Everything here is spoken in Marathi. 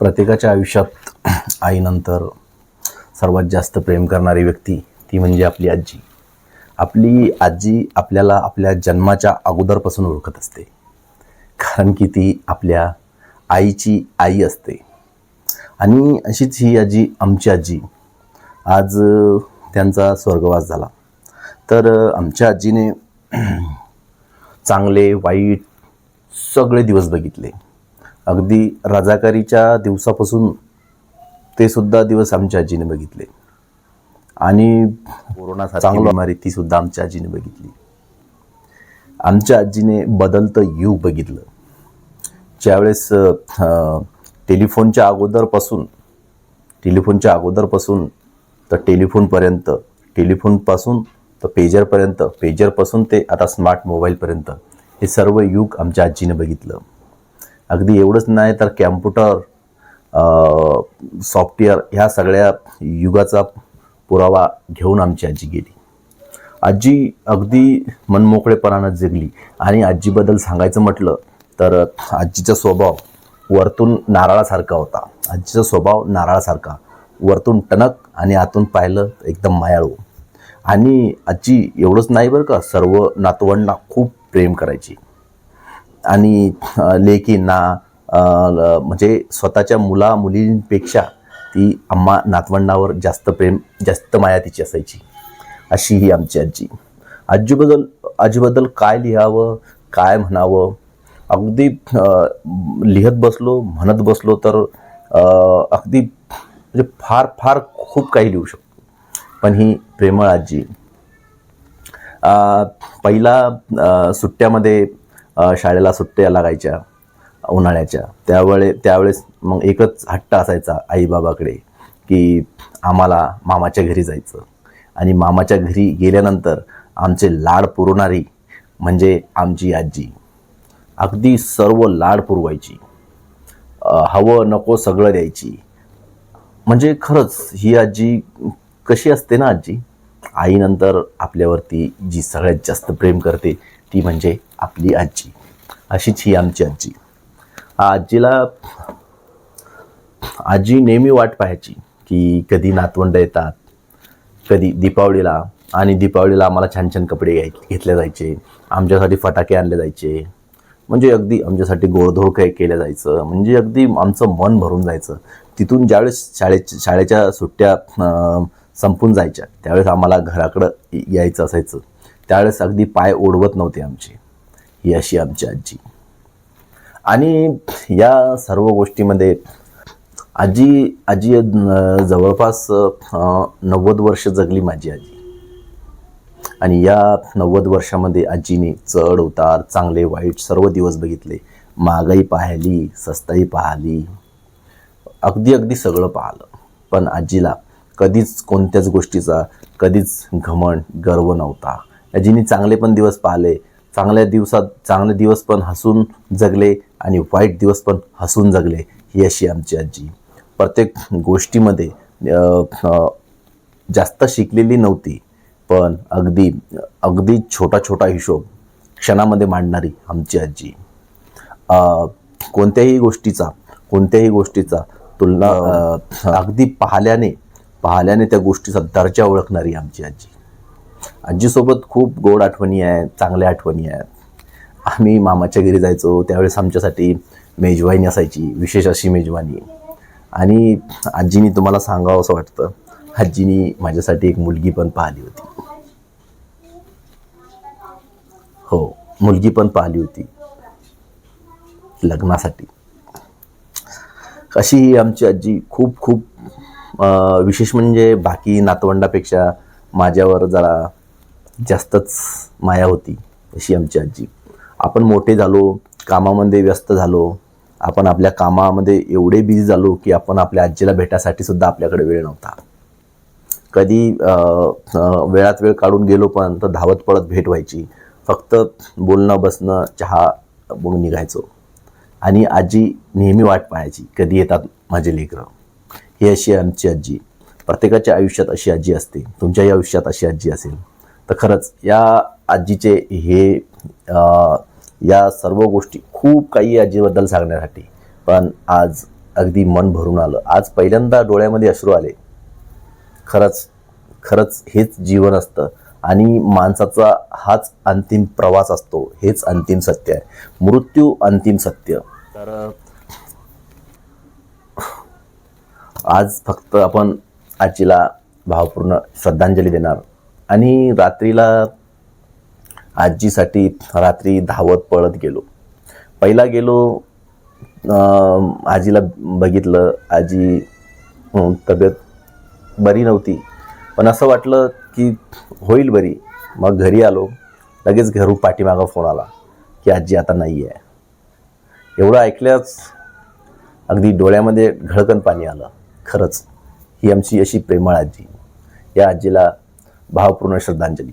प्रत्येकाच्या आयुष्यात आईनंतर सर्वात जास्त प्रेम करणारी व्यक्ती ती म्हणजे आपली आजी. आपली आजी आपल्याला आपल्या जन्माच्या अगोदरपासून ओळखत असते. कारण की ती आपल्या आईची आई असते. आणि अशीच ही आजी आमची आजी. आज त्यांचा स्वर्गवास झाला. तर आमच्या आजीने चांगले वाईट सगळे दिवस बघितले. अगदी रजाकारीच्या दिवसापासून ते सुद्धा दिवस आमच्या आजीने बघितले. आणि कोरोना चांगली बिमारी ती सुद्धा आमच्या आजीने बघितली. आमच्या आजीने बदलतं युग बघितलं. ज्यावेळेस टेलिफोनच्या अगोदरपासून टेलिफोनच्या अगोदरपासून तर टेलिफोनपर्यंत टेलिफोनपासून तर पेजरपर्यंत पेजरपासून ते आता स्मार्ट मोबाईलपर्यंत हे सर्व युग आमच्या आजीने बघितलं. अगदी एवढंच नाही तर कॅम्प्युटर सॉफ्टवेअर ह्या सगळ्या युगाचा पुरावा घेऊन आमची आजी गेली. आजी अगदी मनमोकळेपणानं जगली. आणि आजीबद्दल सांगायचं म्हटलं तर आजीचा स्वभाव वरतून नारळासारखा होता. आजीचा स्वभाव नारळासारखा. वरतून टणक आणि आतून पाहिलं एकदम मायाळू. आणि आजी एवढंच नाही बरं का सर्व नातवंडांना खूप प्रेम करायची. आणि लेकींना ल- म्हणजे स्वतःच्या मुला मुलींपेक्षा ती आम्हा नातवंडावर जास्त प्रेम जास्त माया तिची असायची. अशी ही आमची आजी. आजीबद्दल आजीबद्दल काय लिहावं काय म्हणावं? अगदी लिहत बसलो म्हणत बसलो तर अगदी म्हणजे फार फार खूप काही लिहू शकतो. पण ही प्रेमळ आजी. पहिला सुट्ट्यामध्ये शाळेला सुट्ट्या लागायच्या उन्हाळ्याच्या. त्यावेळे त्यावेळेस मग एकच हट्ट असायचा आईबाबाकडे की आम्हाला मामाच्या घरी जायचं. आणि मामाच्या घरी गेल्यानंतर आमचे लाड पुरवणारी म्हणजे आमची आजी. अगदी सर्व लाड पुरवायची. हवं नको सगळं द्यायची. म्हणजे खरंच ही आजी कशी असते ना आजी? आईनंतर आपल्यावरती जी सगळ्यात जास्त प्रेम करते ती म्हणजे आपली आजी. अशीच ही आमची आजी. आजीला आजी नेहमी वाट पाहायची की कधी नातवंड येतात कधी दीपावलीला आणि दीपावलीला आम्हाला छान छान कपडे घ्याय घेतले जायचे आमच्यासाठी फटाके आणले जायचे. म्हणजे अगदी आमच्यासाठी गोडधोड काही केलं जायचं. म्हणजे अगदी आमचं मन भरून जायचं. तिथून ज्यावेळेस शाळे शाळेच्या सुट्ट्या संपून जायच्या त्यावेळेस आम्हाला घराकडं यायचं असायचं. त्यावेळेस अगदी पाय ओढवत नव्हते आमचे ही अशी आमची आजी. आणि या सर्व गोष्टीमध्ये आजी आजी जवळपास नव्वद वर्ष जगली माझी आजी. आणि या नव्वद वर्षामध्ये आजीने चढ उतार चांगले वाईट सर्व दिवस बघितले. महागाई पाहिली सस्ताई पाहिली. अगदी अगदी सगळं पाहिलं. पण आजीला कधीच कोणत्याच गोष्टीचा कधीच घमंड गर्व नव्हता. जिने चांगले पण दिवस पाहिले चांगल्या दिवसात चांगले दिवस पण हसून जगले आणि वाईट दिवस पण हसून जगले ही अशी आमची आजी. प्रत्येक गोष्टीमध्ये जास्त शिकलेली नव्हती पण अगदी अगदी छोटा छोटा हिशोब क्षणामध्ये मांडणारी आमची आजी. कोणत्याही गोष्टीचा कोणत्याही गोष्टीचा तुलना अगदी पाहिल्याने पाहिल्याने त्या गोष्टीचा दर्जा ओळखणारी आमची आजी. आजीसोबत खूप गोड आठवणी आहेत चांगल्या आठवणी आहेत. आम्ही मामाच्या घरी जायचो त्यावेळेस आमच्यासाठी मेजवानी असायची विशेष अशी मेजवानी. आणि आजीनी तुम्हाला सांगावं असं वाटतं आजीनी माझ्यासाठी एक मुलगी पण पाहिली होती. हो मुलगी पण पाहिली होती. लग्नासाठी. अशी ही आमची आजी खूप खूप विशेष म्हणजे बाकी नातवंडापेक्षा माझ्यावर जरा जास्तच माया होती अशी आमची आजी. आपण मोठे झालो कामामध्ये व्यस्त झालो आपण आपल्या कामामध्ये एवढे बिझी झालो की आपण आपल्या आजीला भेटासाठी सुद्धा आपल्याकडे वेळ नव्हता. कधी वेळात वेळ काढून गेलो पण तर धावत पळत भेट व्हायची. फक्त बोलणं बसणं चहा मग निघायचो. आणि आजी नेहमी वाट पाहायची कधी येतात माझे लेकरं? ही अशी आमची आजी. प्रत्येकाच्या आयुष्यात अशी आजी असते. तुमच्याही आयुष्यात अशी आजी असेल. तर खरंच या आजीचे हे या सर्व गोष्टी खूप काही आजीबद्दल सांगण्यासाठी. पण आज अगदी मन भरून आलं. आज पहिल्यांदा डोळ्यामध्ये अश्रू आले. खरंच खरंच हेच जीवन असतं. आणि माणसाचा हाच अंतिम प्रवास असतो. हेच अंतिम सत्य आहे. मृत्यू अंतिम सत्य. तर आज फक्त आपण आजीला भावपूर्ण श्रद्धांजली देणार. आणि रात्रीला आजीसाठी रात्री धावत पळत गेलो. पहिला गेलो आजीला बघितलं. आजी तब्येत बरी नव्हती. पण असं वाटलं की होईल बरी. मग घरी आलो. लगेच घरून पाठीमागं फोन आला की आजी आता नाही आहे एवढं ऐकल्याच अगदी डोळ्यामध्ये घळकन पाणी आलं. खरंच ही आमची अशी प्रेमळ आजी. या आजीला भावपूर्ण श्रद्धांजली